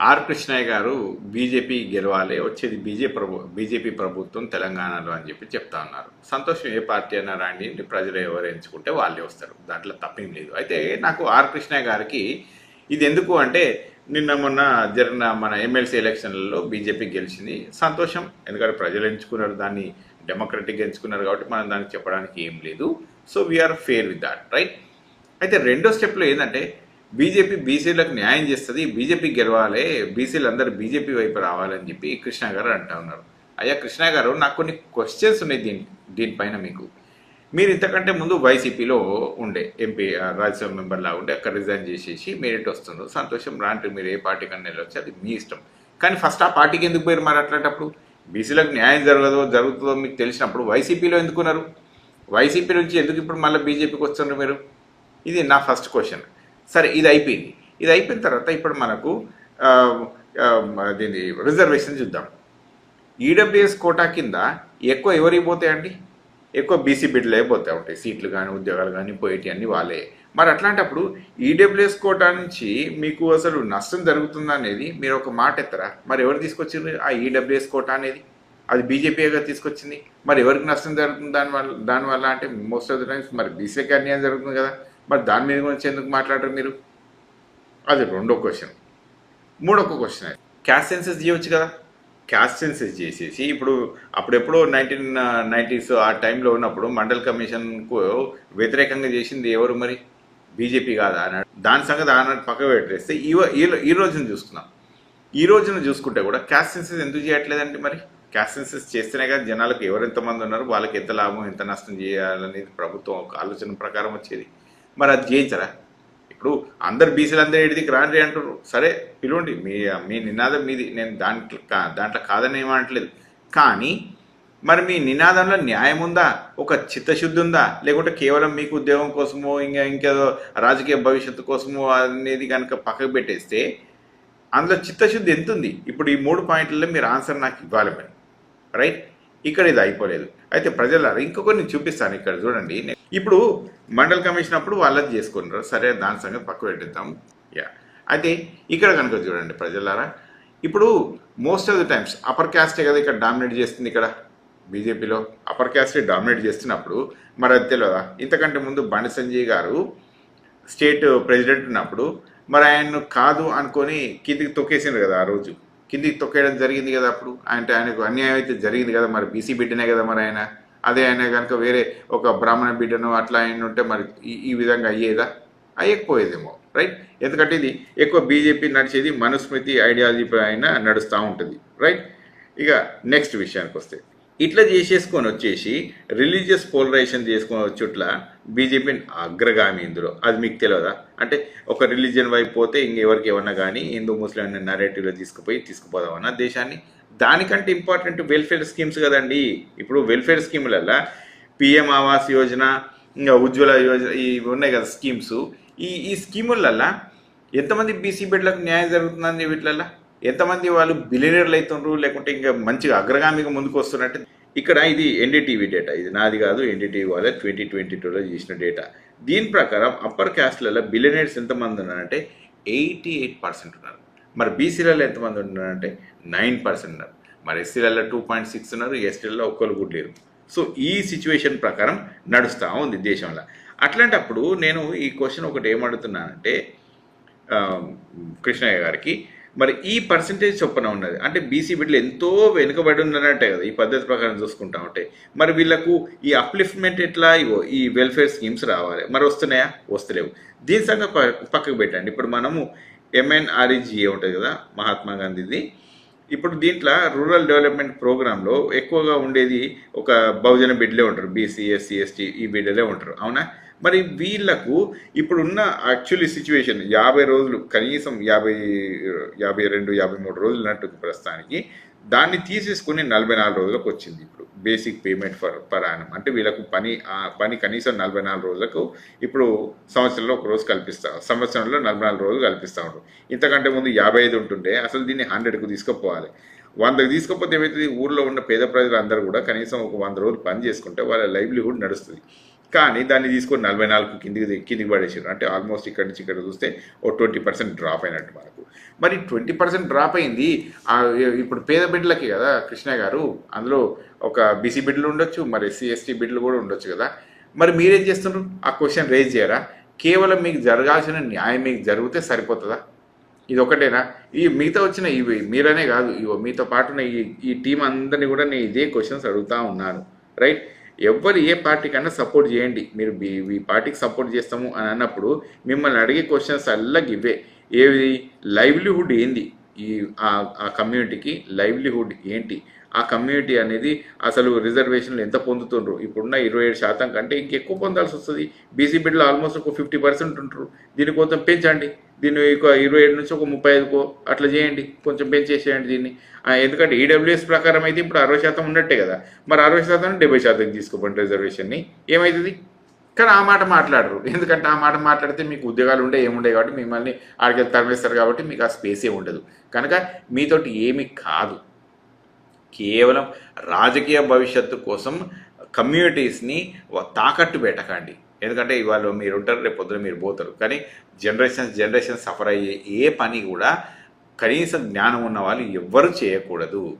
Are Krishnaiah గారు BJP గెలవాలి వచ్చేది బీజేపీ ప్రభు బీజేపీ ప్రభుత్వం తెలంగాణలో అని చెప్పి చెప్తా ఉన్నారు. సంతోషం ఏ పార్టీ అయినా రాండి ప్రజలు ఎవరు ఎంచుకుంటే వాళ్ళే వస్తారు. దాంట్లో తప్పేం లేదు. అయితే నాకు ఆర్ కృష్ణయ్య గారికి ఇది ఎందుకు అంటే నిన్న మొన్న జరిగిన మన ఎమ్మెల్సీ ఎలక్షన్లలో బీజేపీ గెలిచింది. సంతోషం ఎందుకంటే ప్రజలు ఎంచుకున్నారు దాన్ని డెమోక్రటిక్గా ఎంచుకున్నారు కాబట్టి మనం దానికి చెప్పడానికి ఏం లేదు. So we're fair with that right అయితే రెండో స్టెప్లో ఏంటంటే బీజేపీ బీసీలకు న్యాయం చేస్తుంది బీజేపీ గెలవాలి బీసీలు అందరూ బీజేపీ వైపు రావాలని చెప్పి కృష్ణ గారు అంటా ఉన్నారు. అయ్యా కృష్ణ గారు నాకు కొన్ని క్వశ్చన్స్ ఉన్నాయి దీని దీనిపైన మీకు. మీరు ఇంతకంటే ముందు వైసీపీలో ఉండే ఎంపీ రాజ్యసభ మెంబర్లా ఉండే అక్కడ రిజైన్ చేసేసి మెరిట్ వస్తున్నారు సంతోషం రాంటి మీరు ఏ పార్టీ కన్నా వెళ్ళొచ్చు అది మీ ఇష్టం. కానీ ఫస్ట్ ఆ పార్టీకి ఎందుకు పోయారు మరి అట్లాంటప్పుడు? బీసీలకు న్యాయం జరగదో జరుగుతుందో మీకు తెలిసినప్పుడు వైసీపీలో ఎందుకున్నారు వైసీపీ నుంచి ఎందుకు ఇప్పుడు మళ్ళీ బీజేపీకి వస్తున్నారు మీరు? ఇది నా ఫస్ట్ క్వశ్చన్ సరే ఇది అయిపోయింది. ఇది అయిపోయిన తర్వాత ఇప్పుడు మనకు దీని రిజర్వేషన్ చూద్దాం. ఈడబ్ల్యూఎస్ కోటా కింద ఎక్కువ ఎవరికి పోతాయండి? ఎక్కువ బీసీ బిడ్డలే పోతాయి ఉంటాయి. సీట్లు కానీ ఉద్యోగాలు కానీ పోయేటి అన్నీ వాళ్ళే. మరి అట్లాంటప్పుడు ఈడబ్ల్యూఎస్ కోటా నుంచి మీకు అసలు నష్టం జరుగుతుందా అనేది మీరు ఒక మాట ఎత్తరా? మరి ఎవరు తీసుకొచ్చింది ఆ ఈడబ్ల్యూఎస్ కోటా అనేది? అది బీజేపీగా తీసుకొచ్చింది. మరి ఎవరికి నష్టం జరుగుతుంది దానివల్ల దానివల్ల అంటే మోస్ట్ ఆఫ్ ద టైమ్స్ మరి బీసీకి అన్యాయం జరుగుతుంది కదా. మరి దాని మీద గురించి ఎందుకు మాట్లాడరు మీరు? అది రెండో క్వశ్చన్ మూడో క్వశ్చన్ క్యాస్ట్ సెన్సెస్ చేయవచ్చు కదా? క్యాస్ట్ సెన్సెస్ చేసేసి ఇప్పుడు అప్పుడెప్పుడో నైన్టీన్ నైంటీస్ ఆ టైంలో ఉన్నప్పుడు మండల్ కమిషన్కు వ్యతిరేకంగా చేసింది ఎవరు మరి? బీజేపీ కాదా అన్నాడు దాని సంగతి ఆనాడు పక్క పెట్టేస్తే ఈ ఈ- రోజున చూసుకున్నాం ఈ రోజున చూసుకుంటే కూడా క్యాస్ట్ సెన్సెస్ ఎందుకు చేయట్లేదంటే మరి? క్యాస్ట్ సెన్సెస్ చేస్తేనే కదా జనాలకు ఎవరు ఎంతమంది ఉన్నారు వాళ్ళకి ఎంత లాభం ఎంత నష్టం చేయాలనేది ప్రభుత్వం ఒక ఆలోచన ప్రకారం వచ్చేది. మరి అది చేయించరా? ఇప్పుడు అందరు బీసీలు అందరూ ఏడిదికి రాండి అంటారు సరే పిలవండి. మీ మీ నినాదం మీది. నేను దాంట్లో కా- దాంట్లో కాదని ఏమంటలేదు కానీ మరి మీ నినాదంలో న్యాయం ఉందా? ఒక చిత్తశుద్ధి ఉందా? లేకుంటే కేవలం మీకు ఉద్యోగం కోసమో ఇంకా ఇంకేదో రాజకీయ భవిష్యత్తు కోసమో అనేది కనుక పక్కకు పెట్టేస్తే అందులో చిత్తశుద్ధి ఎంత ఉంది ఇప్పుడు ఈ మూడు పాయింట్లలో మీరు ఆన్సర్ నాకు ఇవ్వాలి మరి. రైట్? ఇక్కడ ఇది అయిపోలేదు. అయితే ప్రజలారా ఇంకొకరిని చూపిస్తాను ఇక్కడ చూడండి. ఇప్పుడు మండల్ కమిషన్ అప్పుడు వాళ్ళది చేసుకున్నారు సరే దాని సంగతి పక్క పెట్టిద్దాం. యా. అయితే ఇక్కడ కనుక చూడండి ప్రజలారా. ఇప్పుడు most of the times upper caste కదా ఇక్కడ డామినేట్ చేస్తుంది ఇక్కడ? బీజేపీలో అప్పర్ క్యాస్టే డామినేట్ చేస్తున్నప్పుడు మరి అది తెలియదా? ఇంతకంటే ముందు బండి సంజయ్ గారు స్టేట్ ప్రెసిడెంట్ ఉన్నప్పుడు మరి ఆయన్ను కాదు అనుకొని కిందికి తొక్కేసిండ్రు కదా ఆ రోజు. కిందికి తొక్కేయడం జరిగింది కదా అప్పుడు. అంటే ఆయనకు అన్యాయం అయితే జరిగింది కదా మరి బీసీ బిడ్డనే కదా మరి ఆయన. అదే ఆయన కనుక వేరే ఒక బ్రాహ్మణ బిడ్డను అట్లా ఆయన ఉంటే మరి ఈ ఈ విధంగా అయ్యేదా? అయ్యకపోయేదేమో రైట్ ఎందుకంటే ఇది ఎక్కువ బీజేపీ నడిచేది మనుస్మృతి ఐడియాలజీ పైన నడుస్తూ ఉంటుంది రైట్ ఇక నెక్స్ట్ విషయానికి వస్తే ఇట్లా చేసేసుకొని వచ్చేసి రిలీజియస్ పోలరైజేషన్ చేసుకొని వచ్చుట్లా బీజేపీ అగ్రగామి ఇందులో. అది మీకు తెలియదా అంటే ఒక రిలీజియన్ వైపు పోతే ఇంకెవరికి ఏమన్నా కానీ హిందూ ముస్లిం నరేటివ్లో తీసుకుపోయి తీసుకుపోదామన్నా దేశాన్ని. దానికంటే ఇంపార్టెంట్ వెల్ఫేర్ స్కీమ్స్ కదండి. ఇప్పుడు వెల్ఫేర్ స్కీములల్లో పిఎం ఆవాస్ యోజన ఇంకా ఉజ్వల యోజన ఇవి ఉన్నాయి కదా స్కీమ్స్ ఈ ఈ స్కీములల్లో ఎంతమంది బీసీ బిడ్డలకు న్యాయం జరుగుతుందని వీటిలల్లో? ఎంతమంది వాళ్ళు బిలియనర్లు అవుతుండ్రు లేకుంటే ఇంకా మంచిగా అగ్రగామిగా ముందుకు వస్తున్నట్టు ఇక్కడ ఇది ఎన్డీటీవీ డేటా ఇది నాది కాదు ఎన్డీటీవీ వాళ్ళ ట్వంటీ ట్వంటీ టూలో చేసిన డేటా దీని ప్రకారం అప్పర్ క్యాస్ట్లలో బిలియనర్స్ ఎంతమంది ఉన్నారంటే ఎయిటీ ఎయిట్ పర్సెంట్ ఉన్నారు. మరి బీసీలలో ఎంతమంది ఉన్నారంటే నైన్ పర్సెంట్ ఉన్నారు. మరి ఎస్సీలలో టూ పాయింట్ సిక్స్ ఉన్నారు ఎస్టీలలో ఒక్కరు కూడా లేరు. సో ఈ సిచ్యువేషన్ ప్రకారం నడుస్తూ ఉంది దేశంలో. అట్లాంటప్పుడు నేను ఈ క్వశ్చన్ ఒకటి ఏమడుతున్నానంటే కృష్ణయ్య గారికి మరి ఈ పర్సంటేజ్ చొప్పున ఉన్నది. అంటే బీసీ బిడ్డలు ఎంతో వెనుకబడి ఉన్నారంటే కదా ఈ పద్ధతి ప్రకారం చూసుకుంటా ఉంటే. మరి వీళ్ళకు ఈ అప్లిఫ్ట్మెంట్ ఎట్లా ఇవో ఈ వెల్ఫేర్ స్కీమ్స్ రావాలి? మరి వస్తున్నాయా? వస్తలేవు. దీని సంగతి పక్కకు పెట్టండి. ఇప్పుడు మనము ఎంఎన్ఆర్ఈజీఏ ఉంటుంది కదా మహాత్మా గాంధీది. ఇప్పుడు దీంట్లో రూరల్ డెవలప్మెంట్ ప్రోగ్రాంలో ఎక్కువగా ఉండేది ఒక బహుజన బిడ్డలే ఉంటారు. బీసీ ఎస్సీ ఎస్టీ ఈ బిడ్డలే ఉంటారు. అవునా? మరి వీళ్ళకు ఇప్పుడున్న యాక్చువల్లీ సిచ్యువేషన్ యాభై రోజులు కనీసం యాభై యాభై రెండు యాభై మూడు రోజులు ఉన్నట్టు ప్రస్తుతానికి దాన్ని తీసేసుకుని నలభై నాలుగు రోజులకు వచ్చింది ఇప్పుడు. Basic payment for per annum అంటే వీళ్ళకు పని పని కనీసం నలభై నాలుగు రోజులకు ఇప్పుడు సంవత్సరంలో ఒక రోజు కల్పిస్తా సంవత్సరంలో నలభై నాలుగు రోజులు కల్పిస్తూ ఉంటారు ఇంతకంటే ముందు యాభై ఐదు ఉంటుంటే అసలు దీన్ని హండ్రెడ్కు తీసుకుపోవాలి. వందకు తీసుకపోతే ఏమవుతుంది ఊర్లో ఉన్న పేద ప్రజలందరూ కూడా కనీసం ఒక వంద రోజులు పని చేసుకుంటే వాళ్ళ లైవ్లీహుడ్ నడుస్తుంది. కానీ దాన్ని తీసుకొని నలభై నాలుగు కిందికి కిందికి పడేసారు అంటే ఆల్మోస్ట్ ఇక్కడ నుంచి ఇక్కడ చూస్తే ఓ ట్వంటీ పర్సెంట్ డ్రాప్ అయినట్టు మనకు. మరి ట్వంటీ పర్సెంట్ డ్రాప్ అయింది ఇప్పుడు పేద బిడ్డలకి కదా కృష్ణ గారు అందులో ఒక బీసీ బిడ్డలు ఉండొచ్చు మరి ఎస్సీ ఎస్టీ బిడ్డలు కూడా ఉండొచ్చు కదా. మరి మీరేం చేస్తున్నారు ఆ క్వశ్చన్ రేజ్ చేయరా? కేవలం మీకు జరగాల్సిన న్యాయం మీకు జరిగితే సరిపోతుందా? ఇది ఒకటేనా? ఈ మిగతా వచ్చిన ఇవి మీరనే కాదు ఇవో మీతో పాటున ఈ ఈ టీం అందరినీ కూడా నేను ఇదే క్వశ్చన్స్ అడుగుతా ఉన్నాను. రైట్ ఎవ్వరు ఏ పార్టీకైనా సపోర్ట్ చేయండి. మీరు ఈ- పార్టీకి సపోర్ట్ చేస్తాము అని అన్నప్పుడు మిమ్మల్ని అడిగే క్వశ్చన్స్ అల్లకి ఇవే ఏది? లైవ్లీహుడ్ ఏంది? ఈ ఆ కమ్యూనిటీకి లైవ్లీహుడ్ ఏంటి? ఆ కమ్యూనిటీ అనేది అసలు రిజర్వేషన్లు ఎంత పొందుతుండ్రు? ఇప్పుడున్న ఇరవై ఏడు శాతం కంటే ఇంకెక్కువ పొందాల్సి వస్తుంది. బీసీ బిడ్డలు ఆల్మోస్ట్ ఒక ఫిఫ్టీ పర్సెంట్ ఉంటారు. దీన్ని కొంచెం పెంచండి. దీన్ని ఒక ఇరవై ఏడు నుంచి ఒక ముప్పై ఐదుకో అట్లా చేయండి. కొంచెం పెంచేసేయండి దీన్ని. ఎందుకంటే ఈడబ్ల్యూఎస్ ప్రకారం అయితే ఇప్పుడు అరవై శాతం ఉన్నట్టే కదా. మరి అరవై శాతం డెబ్బై శాతం తీసుకోపండి రిజర్వేషన్ని. ఏమవుతుంది కానీ ఆ మాట మాట్లాడరు. ఎందుకంటే ఆ మాట మాట్లాడితే మీకు ఉద్యోగాలు ఉండే ఏముండే కాబట్టి మిమ్మల్ని ఆడికి తరమేస్తారు కాబట్టి మీకు ఆ స్పేసే ఉండదు. కనుక మీతోటి ఏమి కాదు. కేవలం రాజకీయ భవిష్యత్తు కోసం కమ్యూనిటీస్ని తాకట్టు పెట్టకండి. ఎందుకంటే ఇవాళ మీరు ఉంటారు రేపు పొద్దున మీరు పోతారు. కానీ జనరేషన్స్ జనరేషన్ సఫర్ అయ్యే ఏ పని కూడా కనీసం జ్ఞానం ఉన్న వాళ్ళు ఎవ్వరూ చేయకూడదు.